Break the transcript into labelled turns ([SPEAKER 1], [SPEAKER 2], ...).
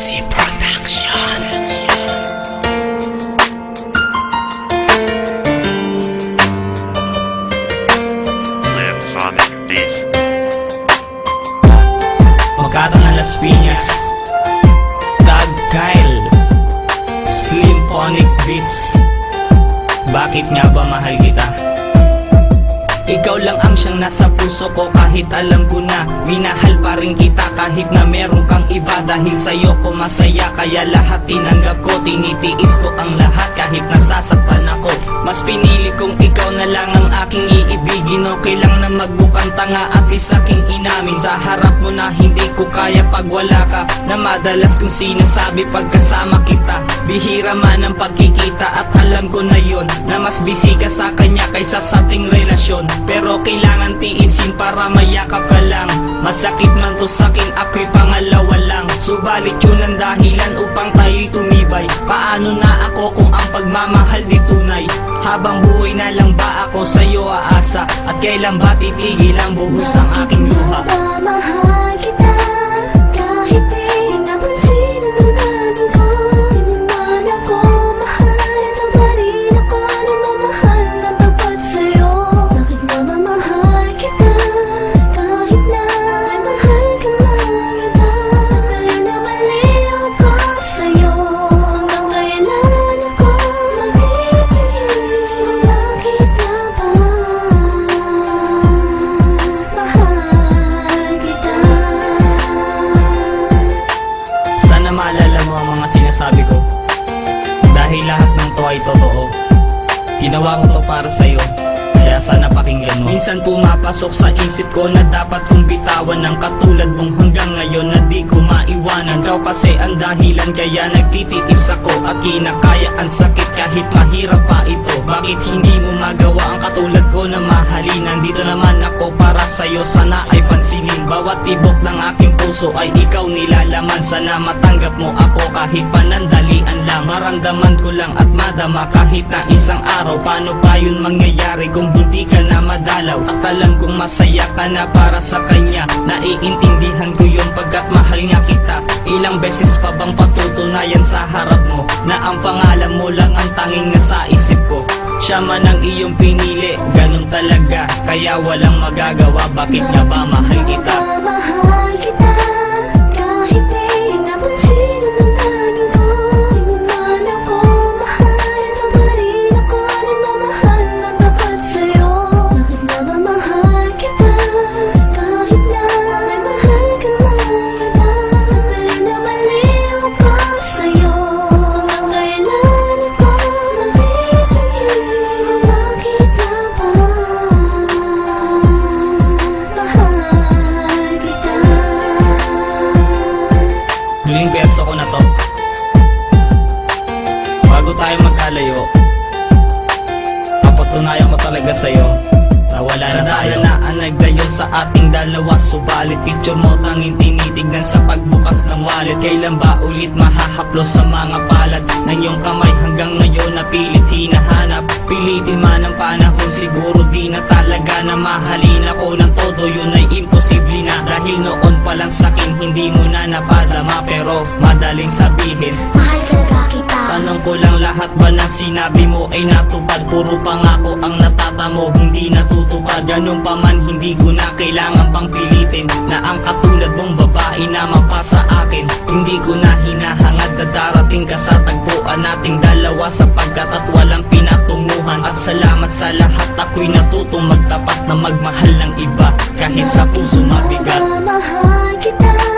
[SPEAKER 1] Easy Production.
[SPEAKER 2] Slim Sonic Beats.
[SPEAKER 3] Makata ng Las Piñas Tag Kyle Slim Phonic Beats Bakit nga ba mahal kita? Ikaw lang ang siyang nasa puso ko kahit alam ko na. Minahal pa rin kita kahit na meron kang iba. Dahil sa'yo ko masaya kaya lahat tinanggap ko. Tinitiis ko ang lahat kahit nasasaktan ako. Mas pinili kong ikaw na lang ang aking iibigin. Okay lang na magbukang tanga at least inamin. Sa harap mo na hindi ko kaya pag wala ka. Na madalas kong sinasabi pagkasama kita. Bihira man ang pagkikita at alam ko na yon Na mas busy ka sa kanya kaysa sa ating relasyon Pero kailangan tiisin para mayakap ka lang. Masakit man to sakin ako'y pangalawa lang. Subalit yun ang dahilan upang tayo'y tumibay. Paano na ako kung ang pagmamahal di tunay? Habang buhay na lang ba ako sa'yo aasa? At kailan ba titigil ang buhos ang aking luha?
[SPEAKER 4] Mahal kita
[SPEAKER 3] Ginawa ko to para sa'yo Kaya sana pakinggan mo. Minsan pumapasok sa isip ko na dapat kong bitawan ng katulad mong hanggang ngayon na di ko maiwanan. Ikaw kasi ang dahilan kaya nagtitiis ako At kinakaya ang sakit kahit mahirap pa ito. Bakit hindi mo magawa ang katulad ko na mahalin Nandito naman ako para sa'yo sana ay pansinin. Bawat tibok ng aking puso ay ikaw nilalaman. Sana matanggap mo ako kahit panandalian lang. Maramdaman ko lang at madama kahit na isang araw. Paano pa yun mangyayari kung hindi ka na madalaw. At alam kong masaya ka na para sa kanya. Naiintindihan ko yun pagkat mahal nga kita. Ilang beses pa bang patutunayan sa harap mo? Na ang pangalan mo lang ang tanging nasa isip ko. Siya man ang iyong pinili, ganun talaga. Kaya walang magagawa, bakit nga ba mahal kita?
[SPEAKER 4] Mahal kita Na
[SPEAKER 3] wala na tayo. Na ang nagdayo sa ating dalawa. Subalit picture mo tanging tinitignan sa pagbukas ng wallet. Kailan ba ulit mahahaplos sa mga palad? Ng iyong kamay hanggang ngayon na pilit hinahanap. Pilitin man ang panahon siguro di na talaga na mahalin ako ng todo. Yun ay imposible na. Dahil noon pa lang sakin hindi mo na napadama. Pero madaling sabihin Tanong ko lang lahat ba ng sinabi mo ay natupad? Puro pangako ang natatamo hindi natutupad. Ganun pa man hindi ko na kailangan pang pilitin Na ang katulad mong babae na mapasa akin. Hindi ko na hinahangad na darating ka sa tagpuan nating dalawa Sapagkat at walang pinatunguhan. At salamat sa lahat ako'y natutong magtapat na magmahal ng iba. Kahit sa puso mabigat.
[SPEAKER 4] Mahal kita